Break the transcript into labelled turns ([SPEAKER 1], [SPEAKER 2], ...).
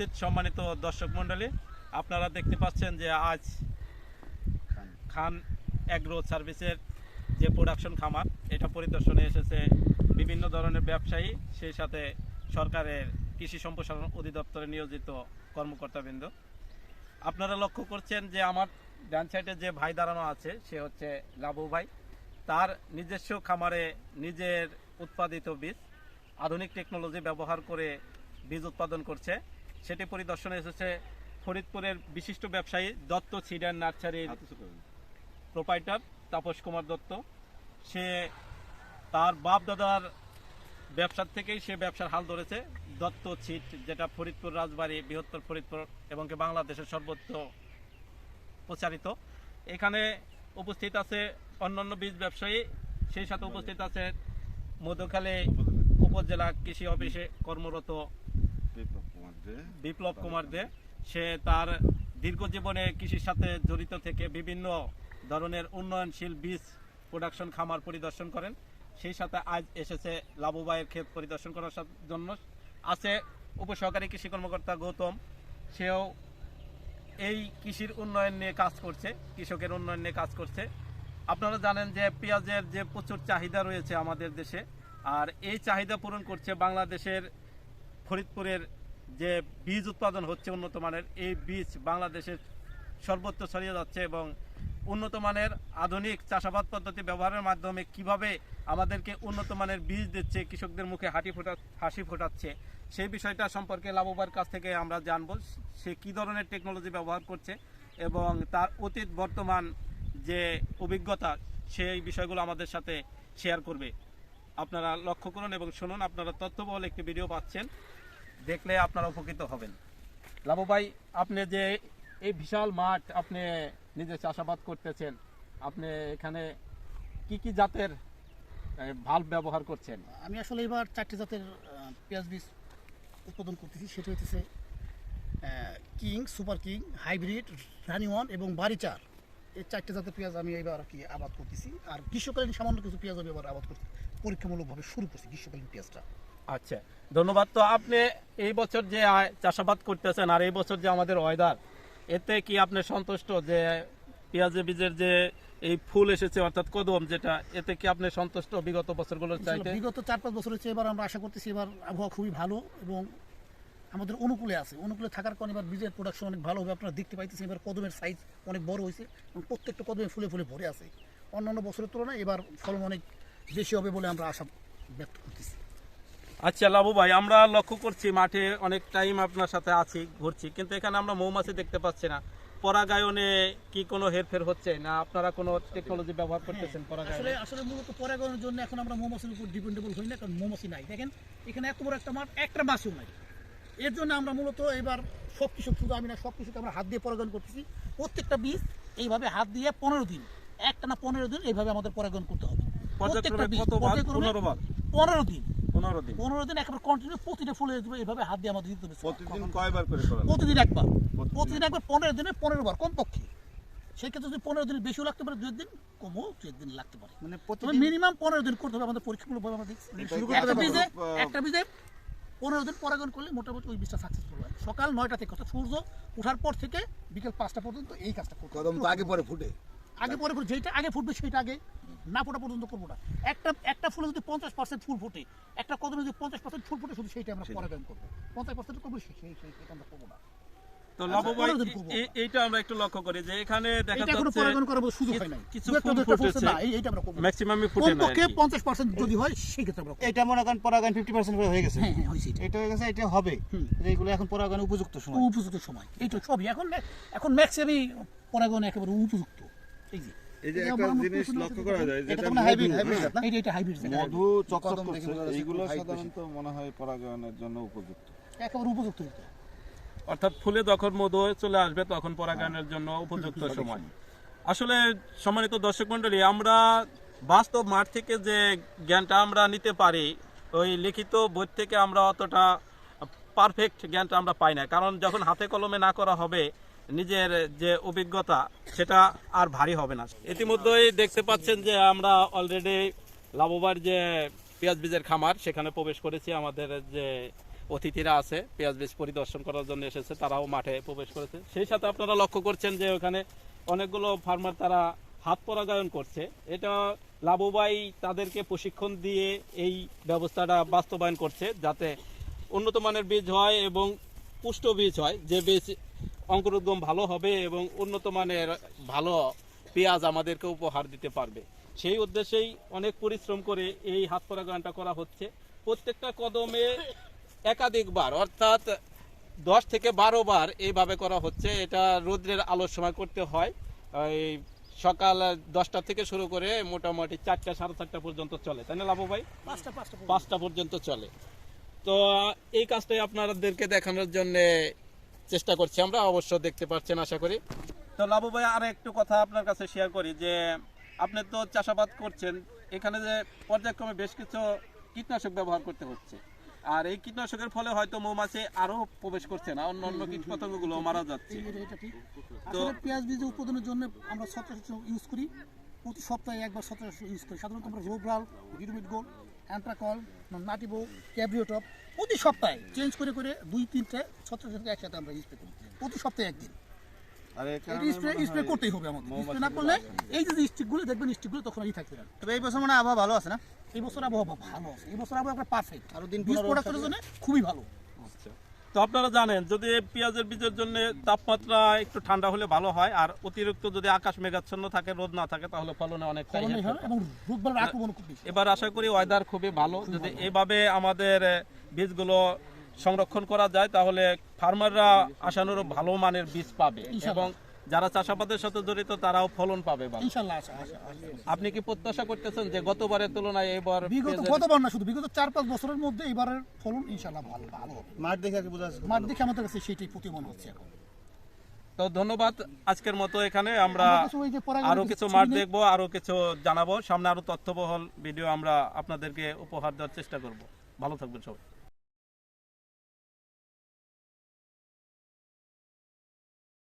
[SPEAKER 1] উপস্থিত সম্মানিত দর্শক মণ্ডলী, আপনারা দেখতে পাচ্ছেন যে আজ খান অ্যাগ্রো সার্ভিসের যে প্রোডাকশন খামার, এটা পরিদর্শনে এসেছে বিভিন্ন ধরনের ব্যবসায়ী, সেই সাথে সরকারের কৃষি সম্প্রসারণ অধিদপ্তরে নিয়োজিত কর্মকর্তাবৃন্দ। আপনারা লক্ষ্য করছেন যে আমার ডান সাইডে যে ভাই দাঁড়ানো আছে, সে হচ্ছে লাবু ভাই। তার নিজস্ব খামারে নিজের উৎপাদিত বীজ, আধুনিক টেকনোলজি ব্যবহার করে বীজ উৎপাদন করছে। সেটি পরিদর্শনে এসেছে ফরিদপুরের বিশিষ্ট ব্যবসায়ী দত্ত সিডার নার্সারির প্রোপাইটার তাপস কুমার দত্ত। সে তার বাপ দাদার ব্যবসার থেকেই সে ব্যবসার হাল ধরেছে। দত্ত ছিট যেটা ফরিদপুর রাজবাড়ী বৃহত্তর ফরিদপুর এবং বাংলাদেশের সর্বোচ্চ প্রচারিত। এখানে উপস্থিত আছে অন্যান্য বীজ ব্যবসায়ী সেই সাথে উপস্থিত আছে মধুখালী। উপজেলা কৃষি অফিসে কর্মরত বিপ্লব কুমার দে, সে তার দীর্ঘ জীবনে কৃষির সাথে জড়িত থেকে বিভিন্ন ধরনের উন্নয়নশীল বীজ প্রোডাকশন খামার পরিদর্শন করেন। সেই সাথে আজ এসেছে লাবুবাইয়ের ক্ষেত পরিদর্শন করার জন্য। আছে উপসহকারী কৃষি কর্মকর্তা গৌতম। সেও এই কৃষির উন্নয়ন নিয়ে কাজ করছে, কৃষকের উন্নয়ন নিয়ে কাজ করছে। আপনারা জানেন যে পেঁয়াজের যে প্রচুর চাহিদা রয়েছে আমাদের দেশে, আর এই চাহিদা পূরণ করছে বাংলাদেশের ফরিদপুরের যে বীজ উৎপাদন হচ্ছে উন্নত মানের, এই বীজ বাংলাদেশের সর্বত্র ছড়িয়ে যাচ্ছে এবং উন্নত মানের আধুনিক চাষাবাদ পদ্ধতি ব্যবহারের মাধ্যমে কীভাবে আমাদেরকে উন্নত মানের বীজ দিচ্ছে, কৃষকদের মুখে হাঁটি ফোটা, হাসি ফোটাচ্ছে, সেই বিষয়টা সম্পর্কে লাভবার কাছ থেকে আমরা জানব সে কী ধরনের টেকনোলজি ব্যবহার করছে এবং তার অতীত বর্তমান যে অভিজ্ঞতা সেই বিষয়গুলো আমাদের সাথে শেয়ার করবে। আপনারা লক্ষ্য করুন এবং শুনুন, আপনারা তথ্যবহল একটি ভিডিও পাচ্ছেন। দেখলে আপনারা উপকৃত হবেন। লাবু ভাই, আপনি যে এই বিশাল মাঠ আপনি নিজে চাষাবাদ করতেছেন, আপনি এখানে কি কি জাতের ভালো ব্যবহার করছেন?
[SPEAKER 2] আমি আসলে এবার চারটি জাতের পেঁয়াজ বীজ উৎপাদন করতেছি, সেটা হচ্ছে king, super king, hybrid, Rani one এবং বারিচার এই চারটি জাতের পেঁয়াজ আমি এবার আর কি আবাদ করতেছি। আর গ্রীষ্মকালীন সামান্য কিছু পেঁয়াজ আমি এবার আবাদ করছি পরীক্ষামূলকভাবে শুরু করছি গ্রীষ্মকালীন পেঁয়াজটা।
[SPEAKER 1] আচ্ছা ধন্যবাদ। তো আপনি এই বছর যে আয়- চাষাবাদ করতেছেন আর এই বছর যে আমাদের ওয়েদার এতে কি আপনি সন্তুষ্ট যে পেঁয়াজের বীজের যে এই ফুল এসেছে অর্থাৎ কদম যেটা এতে কি আপনি সন্তুষ্ট বিগত বছরগুলোর চাইতে?
[SPEAKER 2] বিগত চার পাঁচ বছর হচ্ছে এবার আমরা আশা করতেছি এবার আবহাওয়া খুবই ভালো এবং আমাদের অনুকূলে আছে। অনুকূলে থাকার কারণে এবার বীজের প্রোডাকশন অনেক ভালো হবে। আপনারা দেখতে পাইতেছেন এবার কদমের সাইজ অনেক বড় হয়েছে এবং প্রত্যেকটা কদমে ফুলে ফুলে ভরে আছে। অন্যান্য বছরের তুলনায় এবার ফলন অনেক বেশি হবে বলে আমরা আশা ব্যক্ত করতেছি।
[SPEAKER 1] আচ্ছা লাবু ভাই আমরা লক্ষ্য করছি মাঠে অনেক টাইম আপনার সাথে আছি ঘুরছি কিন্তু এখানে আমরা মৌমাছি দেখতে পাচ্ছি না। পরাগায়নে কি কোনো হেরফের হচ্ছে না আপনারা কোনো টেকনোলজি ব্যবহার করতেছেন
[SPEAKER 2] আসলে
[SPEAKER 1] পরাগায়নে?
[SPEAKER 2] আসলে মূলত পরাগায়নের জন্য এখন আমরা মৌমাছির উপর ডিপেন্ডেবল হই না কারণ মৌমাছি নাই। দেখেন এখানে এত বড় একটা মাঠ একটা মাছও নাই। এর জন্য আমরা মূলত এবার সব কৃষক শুধু আমি না সব কৃষক আমরা হাত দিয়ে পরাগণ করতেছি। প্রত্যেকটা বীজ এইভাবে হাত দিয়ে পনেরো দিন একটা না পনেরো দিন এইভাবে আমাদের পরাগণ করতে হবে। প্রত্যেকটা বীজ,
[SPEAKER 1] পনেরো
[SPEAKER 2] দিন।
[SPEAKER 1] পনেরো দিন।
[SPEAKER 2] পনেরো দিন একেবারে কন্টিনিউ প্রতিটা ফুলে এইভাবে হাত দিয়ে আমাদের দিতে হবে।
[SPEAKER 3] প্রতিদিন কয়বার করে
[SPEAKER 2] প্রতিদিন একবার।
[SPEAKER 3] প্রতিদিন।
[SPEAKER 2] প্রতিদিন একবার পনেরো দিনে পনেরো বার কমপক্ষে। সেই যদি পনেরো দিন বেশিও লাগতে পারে দুই দিন কমও দুই দিন লাগতে পারে।
[SPEAKER 3] মানে
[SPEAKER 2] মিনিমাম পনেরো দিন করতে হবে আমাদের পরীক্ষামূলক ভাবে আমরা দেখছি
[SPEAKER 3] শুরু করতে
[SPEAKER 2] একটা বীজে একটা বীজে পনেরো দিন পরাগণ করলে মোটামুটি ওই বীজটা সাকসেসফুল হয় সকাল নয়টা থেকে অর্থাৎ সূর্য ওঠার পর থেকে বিকেল পাঁচটা পর্যন্ত এই কাজটা করতে হবে।
[SPEAKER 3] আগে পরে ফুটে।
[SPEAKER 2] আগে পরে করে যেটা আগে ফুটবে সেটা আগে না ফোটা পর্যন্ত করব না। একটা একটা ফুলে যদি পঞ্চাশ পার্সেন্ট ফুল ফোটে একটা কদমে যদি পঞ্চাশ পার্সেন্ট ফুল ফোটে শুধু সেইটা আমরা পরাগায়ন করব। পঞ্চাশ পার্সেন্ট করব সেই সেই সেই সেটা আমরা করব না।
[SPEAKER 1] তো লাবু ভাই
[SPEAKER 2] পনেরো দিন করব।
[SPEAKER 1] এ- এইটা আমরা একটু লক্ষ্য করি যে এখানে দেখা যাচ্ছে
[SPEAKER 2] পরাগায়ন করার সুযোগ হয় নাই।
[SPEAKER 1] কিছু ফুল
[SPEAKER 2] দু একটা ফুলছে
[SPEAKER 1] ফুটেছে।
[SPEAKER 2] না এইটা আমরা
[SPEAKER 1] ম্যাক্সিমামই ফুটে না
[SPEAKER 2] কমপক্ষে
[SPEAKER 1] আর কি।
[SPEAKER 2] পঞ্চাশ পার্সেন্ট যদি হয় সেই ক্ষেত্রে আমরা
[SPEAKER 4] এটা মনে করেন পরাগায়ন ফিফটি পার্সেন্ট হয়ে গেছে।
[SPEAKER 2] হ্যাঁ হ্যাঁ হয়েছে এটা।
[SPEAKER 4] হয়ে গেছে এটা হবে। এইগুলো এখন পরাগায়ন উপযুক্ত সময়।
[SPEAKER 2] উপযুক্ত সময়। এইটা সবই। এখন এখন ম্যাক্সিমামই পরাগন একেবারে উপযুক্ত। এই যে
[SPEAKER 3] এই যে একটা জিনিস লক্ষ্য করা যায় যেটা
[SPEAKER 4] হাইব্রিড হাইব্রিড না?
[SPEAKER 2] এইটা এটা হাইব্রিড
[SPEAKER 3] মধু চকচক করছে
[SPEAKER 4] বোঝা যাচ্ছে।
[SPEAKER 3] এইগুলো
[SPEAKER 4] একটু height
[SPEAKER 3] সাধারণত মনে হয় পরাগায়নের জন্য উপযুক্ত।
[SPEAKER 2] একেবারে উপযুক্ত
[SPEAKER 1] অর্থাৎ ফুলে যখন মধু চলে আসবে তখন পরাগায়নের জন্য উপযুক্ত সময়। আসলে সম্মানিত দর্শক মন্ডলী আমরা বাস্তব মাঠ থেকে যে জ্ঞানটা আমরা নিতে পারি ওই লিখিত বই থেকে আমরা অতটা পারফেক্ট জ্ঞানটা আমরা পাই না। কারণ যখন হাতে কলমে না করা হবে নিজের যে অভিজ্ঞতা, সেটা আর ভারী হবে না। ইতিমধ্যেই দেখতে পাচ্ছেন যে আমরা অলরেডি লাভবার যে পেঁয়াজ বীজের খামার, সেখানে প্রবেশ করেছি। আমাদের যে অতিথিরা আছে, পেঁয়াজ বীজ পরিদর্শন করার জন্য এসেছে, তারাও মাঠে প্রবেশ করেছে। সেই সাথে আপনারা লক্ষ্য করছেন যে ওখানে অনেকগুলো ফার্মার তারা হাত পরাগায়ন করছে। এটা লাভবাই তাদেরকে প্রশিক্ষণ দিয়ে এই ব্যবস্থাটা বাস্তবায়ন করছে, যাতে উন্নত মানের বীজ হয় এবং পুষ্ট বীজ হয়। যে বীজ অঙ্কুরোদ্গম ভালো হবে এবং উন্নত মানের ভালো পেঁয়াজ আমাদেরকে উপহার দিতে পারবে। সেই উদ্দেশ্যেই অনেক পরিশ্রম করে এই হাত পরাগায়নটা করা হচ্ছে। প্রত্যেকটা কদমে একাধিকবার অর্থাৎ দশ থেকে বারো বার এইভাবে করা হচ্ছে। এটা রৌদ্রের আলোর সময় করতে হয়। এই সকাল দশটা থেকে শুরু করে মোটামুটি চারটা সাড়ে চারটা পর্যন্ত চলে। তাই না লাভু ভাই?
[SPEAKER 2] পাঁচটা
[SPEAKER 1] পর্যন্ত চলে। তো এই কাজটাই আপনাদেরকে দেখানোর জন্য চেষ্টা করছি আমরা অবশ্য দেখতে পাচ্ছেন আশা করি। তো লাভু ভাই আর একটু কথা আপনার কাছে শেয়ার করি যে আপনি তো চাষাবাদ করছেন এখানে যে পর্যায়ক্রমে বেশ কিছু কীটনাশক ব্যবহার করতে হচ্ছে। আর এই কীটনাশকের ফলে হয়তো মৌমাছি আরও প্রবেশ করছে না অন্য অন্য কীট পতঙ্গগুলো মারা যাচ্ছে।
[SPEAKER 2] আসলে পেঁয়াজ বীজ উৎপাদনের জন্য আমরা ছত্রাক ইউজ করি। প্রতি সপ্তাহে একবার ছত্রাক ইউজ করি। সাধারণত আমরা রোব্রাল ভিটামিন গোল অ্যান্ট্রাকল নাটিবো ক্যাব্রিওটপ প্রতি সপ্তাহে চেঞ্জ করে করে দুই তিনটে ছত্রাক একসাথে আমরা স্প্রে করি প্রতি সপ্তাহে একদিন। স্প্রে করতেই হবে আমাদের। স্প্রে না করলে এই যে স্টিকগুলো দেখবেন স্টিকগুলো তখন এই থাকবে না।
[SPEAKER 4] তবে এই বছর মানে আবহাওয়া ভালো আছে না?
[SPEAKER 2] এই বছর আবহাওয়া ভালো আছে। এই বছর আবহাওয়া পারফেক্ট
[SPEAKER 4] আরও দিন
[SPEAKER 2] প্রোডাক্টের জন্য খুবই ভালো।
[SPEAKER 1] তো আপনারা জানেন যদি পেঁয়াজের বীজের জন্য তাপমাত্রা একটু ঠান্ডা হলে ভালো হয় আর অতিরিক্ত যদি আকাশ মেঘাচ্ছন্ন থাকে রোদ না থাকে তাহলে ফলনে অনেক
[SPEAKER 2] হয়
[SPEAKER 1] এবার আশা করি ওয়েদার খুবই ভালো। যদি এভাবে আমাদের বীজগুলো সংরক্ষণ করা যায় তাহলে ফার্মাররা আশানুরূপ ভালো মানের বীজ পাবে এবং যারা চাষাবাদের সাথে জড়িত তারাও ফলন পাবে আপনি কি প্রত্যাশা করতেছেন যে গতবারের তুলনায় এবার
[SPEAKER 2] বিগত গতবার না শুধু বিগত চার পাঁচ বছরের মধ্যে এবারের ফলন ইনশাল্লাহ ভালো ভালো।
[SPEAKER 4] মাঠ দেখে আর কি বোঝা
[SPEAKER 2] মাঠ দেখে আমাদের কাছে সেটাই প্রতিমন হচ্ছে এখন।
[SPEAKER 1] তো ধন্যবাদ আজকের মতো এখানে। আমরা
[SPEAKER 2] আরও কিছু
[SPEAKER 1] মাঠ। দেখব আরও কিছু জানাব। সামনে আরও তথ্যবহল ভিডিও আমরা আপনাদেরকে উপহার দেওয়ার চেষ্টা করব। ভালো থাকবেন সবাই।